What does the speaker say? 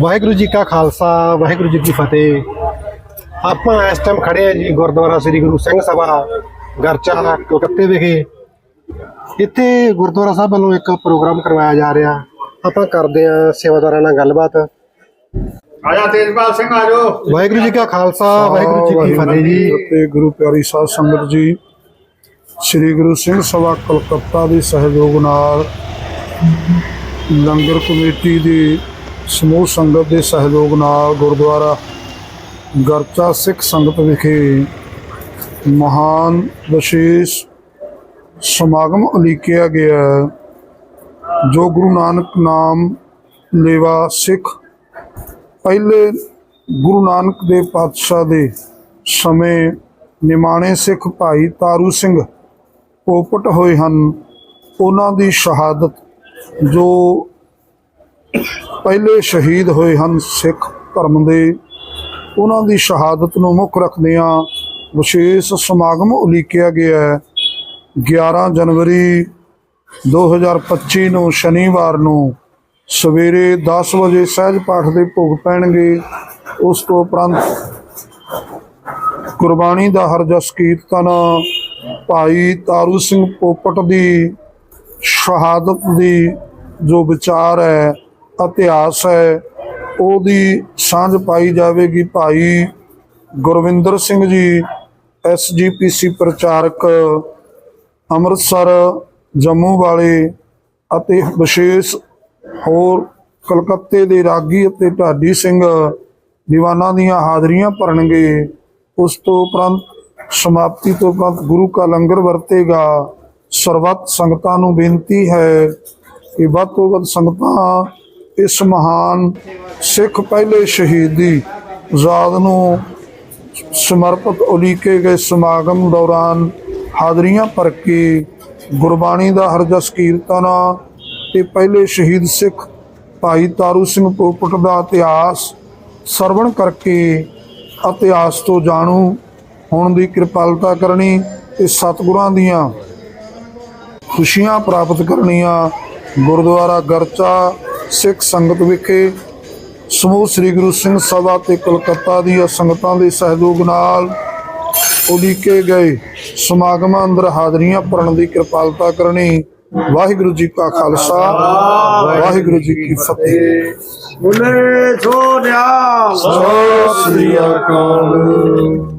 ਵਾਹਿਗੁਰੂ ਜੀ ਕਾ ਖਾਲਸਾ ਵਾਹਿਗੁਰੂ ਜੀ ਕੀ ਫਤਿਹ। ਆਪਾਂ ਇਸ ਟਾਈਮ ਖੜੇ ਆ ਜੀ ਗੁਰਦੁਆਰਾ ਸ੍ਰੀ ਗੁਰੂ ਸਿੰਘ ਸਭਾ ਗਰਚਾ ਕਲਕੱਤੇ ਵਿਖੇ। ਇੱਥੇ ਗੁਰਦੁਆਰਾ ਸਾਹਿਬ ਵੱਲੋਂ ਇੱਕ ਪ੍ਰੋਗਰਾਮ ਕਰਵਾਇਆ ਜਾ ਰਿਹਾ। ਆਪਾਂ ਕਰਦੇ ਆ ਸੇਵਾਦਾਰਾਂ ਨਾਲ ਗੱਲਬਾਤ। ਆਇਆ ਤੇਜਪਾਲ ਸਿੰਘ ਆ ਜਾਓ ਵਾਹਿਗੁਰੂ ਜੀ ਕਾ ਖਾਲਸਾ ਵਾਹਿਗੁਰੂ ਜੀ ਕੀ ਫਤਿਹ ਜੀ। ਅਤੇ ਗੁਰੂ ਪਿਆਰੀ ਸਾਧ ਸੰਗਤ ਜੀ। ਸ੍ਰੀ ਗੁਰੂ ਸਿੰਘ ਸਭਾ ਕਲਕੱਤਾ ਦੇ ਸਹਿਯੋਗ ਨਾਲ ਲੰਗਰ ਕਮੇਟੀ ਦੀ ਸਮੂਹ ਸੰਗਤ ਦੇ ਸਹਿਯੋਗ ਨਾਲ ਗੁਰਦੁਆਰਾ ਗਰਚਾ ਸਿੱਖ ਸੰਗਤ ਵਿਖੇ ਮਹਾਨ ਵਿਸ਼ੇਸ਼ ਸਮਾਗਮ ਉਲੀਕਿਆ ਗਿਆ ਜੋ ਗੁਰੂ ਨਾਨਕ ਨਾਮ ਲੇਵਾ ਸਿੱਖ ਪਹਿਲੇ ਗੁਰੂ ਨਾਨਕ ਦੇ ਪਾਤਸ਼ਾਹ ਦੇ ਸਮੇਂ ਨਿਮਾਣੇ ਸਿੱਖ ਭਾਈ ਤਾਰੂ ਸਿੰਘ ਪੋਪਟ ਹੋਏ ਹਨ, ਉਹਨਾਂ ਦੀ ਸ਼ਹਾਦਤ ਜੋ ਪਹਿਲੇ ਸ਼ਹੀਦ ਹੋਏ ਹਨ ਸਿੱਖ ਧਰਮ ਦੇ। ਉਹਨਾਂ ਦੀ ਸ਼ਹਾਦਤ ਨੂੰ ਮੁੱਖ ਰੱਖਦਿਆਂ ਵਿਸ਼ੇਸ਼ ਸਮਾਗਮ ਉਲੀਕਿਆ ਗਿਆ ਹੈ। 11 ਜਨਵਰੀ 2025 ਨੂੰ ਸ਼ਨੀਵਾਰ ਨੂੰ ਸਵੇਰੇ 10 ਵਜੇ ਸਹਿਜ ਪਾਠ ਦੇ ਭੋਗ ਪੈਣਗੇ। ਉਸ ਤੋਂ ਉਪਰੰਤ ਕੁਰਬਾਨੀ ਦਾ ਹਰਜਸ ਕੀਰਤਨ, ਭਾਈ ਤਾਰੂ ਸਿੰਘ ਪੋਪਟ ਦੀ ਸ਼ਹਾਦਤ ਦੀ ਜੋ ਵਿਚਾਰ ਹੈ ਇਤਿਹਾਸ ਹੈ, ਉਹਦੀ ਸਾਂਝ ਪਾਈ ਜਾਵੇਗੀ ਭਾਈ ਗੁਰਵਿੰਦਰ ਸਿੰਘ ਜੀ ਐਸਜੀਪੀਸੀ ਪ੍ਰਚਾਰਕ, ਅੰਮ੍ਰਿਤਸਰ, ਜੰਮੂ ਵਾਲੇ ਅਤੇ ਵਿਸ਼ੇਸ਼ ਹੋਰ ਕਲਕੱਤੇ ਦੇ ਰਾਗੀ ਅਤੇ ਢਾਡੀ ਸਿੰਘ ਦੀਵਾਨਾਂ ਦੀਆਂ ਹਾਜ਼ਰੀਆਂ ਭਰਨਗੇ। ਉਸ ਤੋਂ ਉਪਰੰਤ, ਸਮਾਪਤੀ ਤੋਂ ਉਪਰੰਤ ਗੁਰੂ ਕਾ ਲੰਗਰ ਵਰਤੇਗਾ। ਸਰਬੱਤ ਸੰਗਤਾਂ ਨੂੰ ਬੇਨਤੀ ਹੈ ਕਿ ਵੱਧ ਤੋਂ ਵੱਧ ਸੰਗਤਾਂ ਇਸ ਮਹਾਨ ਸਿੱਖ ਪਹਿਲੇ ਸ਼ਹੀਦੀ ਆਜ਼ਾਦ ਨੂੰ ਸਮਰਪਿਤ ਉਲੀਕੇ ਗਏ ਸਮਾਗਮ ਦੌਰਾਨ ਹਾਜ਼ਰੀਆਂ ਭਰ ਕੇ ਗੁਰਬਾਣੀ ਦਾ ਹਰਜਸ ਕੀਰਤਨ ਤੇ ਪਹਿਲੇ ਸ਼ਹੀਦ ਸਿੱਖ ਭਾਈ ਤਾਰੂ ਸਿੰਘ ਪੋਪਟ ਦਾ ਇਤਿਹਾਸ ਸਰਵਣ ਕਰਕੇ ਇਤਿਹਾਸ ਤੋਂ ਜਾਣੂ ਹੋਣ ਦੀ ਕਿਰਪਾਲਤਾ ਕਰਨੀ ਤੇ ਸਤਿਗੁਰਾਂ ਦੀਆਂ ਖੁਸ਼ੀਆਂ ਪ੍ਰਾਪਤ ਕਰਨੀਆਂ ਗੁਰਦੁਆਰਾ ਗਰਚਾ ਸਿੱਖ ਸੰਗਤ ਵਿਖੇ ਸਮੂਹ ਸ੍ਰੀ ਗੁਰੂ ਸਿੰਘ ਸਭਾ ਤੇ ਕਲਕੱਤਾ ਦੀਆਂ ਸੰਗਤਾਂ ਦੇ ਸਹਿਯੋਗ ਨਾਲ ਉਲੀਕੇ ਗਏ। ਸਮਾਗਮਾਂ ਅੰਦਰ ਹਾਜ਼ਰੀਆਂ ਭਰਨ ਦੀ ਕਿਰਪਾਲਤਾ ਕਰਨੀ। ਵਾਹਿਗੁਰੂ ਜੀ ਕਾ ਖਾਲਸਾ ਵਾਹਿਗੁਰੂ ਜੀ ਕੀ ਫਤਿਹ। ਬੁੱਲੇ ਸੋਨਿਆ ਸਤਿ ਸ੍ਰੀ ਅਕਾਲ।